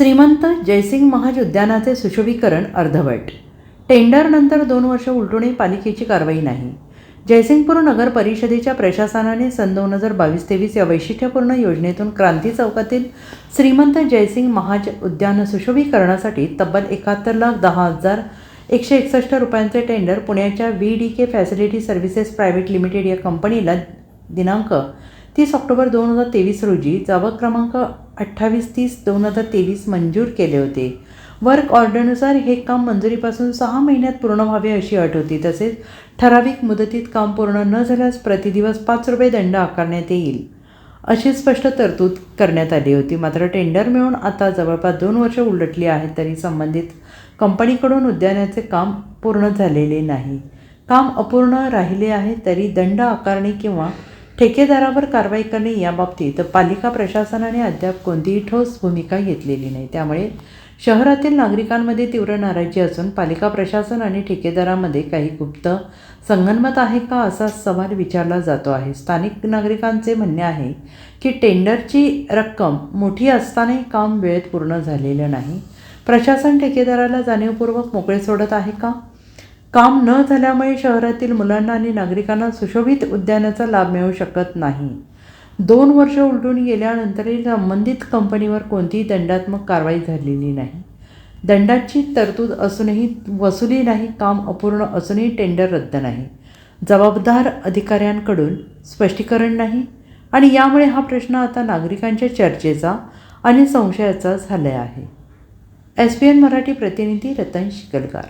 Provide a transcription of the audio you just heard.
श्रीमंत जयसिंग महाज उद्यानाचे सुशोभीकरण अर्धवट. टेंडरनंतर दोन वर्ष उलटूनही पालिकेची कारवाई नाही. जयसिंगपूर नगर परिषदेच्या प्रशासनाने सन दोन हजार बावीस तेवीस या वैशिष्ट्यपूर्ण योजनेतून क्रांती चौकातील श्रीमंत जयसिंग महाज उद्यान सुशोभीकरणासाठी तब्बल एकाहत्तर लाख दहा हजार एकशे एकसष्ट रुपयांचे टेंडर पुण्याच्या V D K facility services private limited या कंपनीला दिनांक तीस ऑक्टोबर दोन हजार तेवीस रोजी जबाब क्रमांक अठ्ठावीस तीस दोन हजार तेवीस मंजूर केले होते. वर्क ऑर्डरनुसार हे काम मंजुरीपासून सहा महिन्यात पूर्ण व्हावे अशी अट होती. तसेच ठराविक मुदतीत काम पूर्ण न झाल्यास प्रतिदिवस पाच रुपये दंड आकारण्यात येईल अशी स्पष्ट तरतूद करण्यात आली होती. मात्र टेंडर मिळून आता जवळपास दोन वर्ष उलटली आहेत तरी संबंधित कंपनीकडून उद्यानाचे काम पूर्ण झालेले नाही. काम अपूर्ण राहिले आहे तरी दंड आकारणी किंवा ठेकेदारावर कारवाई करणे याबाबतीत पालिका प्रशासनाने अद्याप कोणतीही ठोस भूमिका घेतलेली नाही. त्यामुळे शहरातील नागरिकांमध्ये तीव्र नाराजी असून पालिका प्रशासन आणि ठेकेदारामध्ये काही गुप्त संगनमत आहे का असा सवाल विचारला जातो आहे. स्थानिक नागरिकांचे म्हणणे आहे की टेंडरची रक्कम मोठी असतानाही काम वेळेत पूर्ण झालेलं नाही. प्रशासन ठेकेदाराला जाणीवपूर्वक मोकळे सोडत आहे का? काम न झाल्यामुळे शहरातील मुलांना आणि नागरिकांना सुशोभित उद्यानाचा लाभ मिळू शकत नाही. दोन वर्ष उलटून गेल्यानंतरही संबंधित कंपनीवर कोणतीही दंडात्मक कारवाई झालेली नाही. दंडाची तरतूद असूनही वसुली नाही काम अपूर्ण असूनही टेंडर रद्द नाही. जबाबदार अधिकाऱ्यांकडून स्पष्टीकरण नाही आणि यामुळे हा प्रश्न आता नागरिकांच्या चर्चेचा आणि संशयाचा झाला आहे. एस पी एन मराठी प्रतिनिधी रतन शिकलकार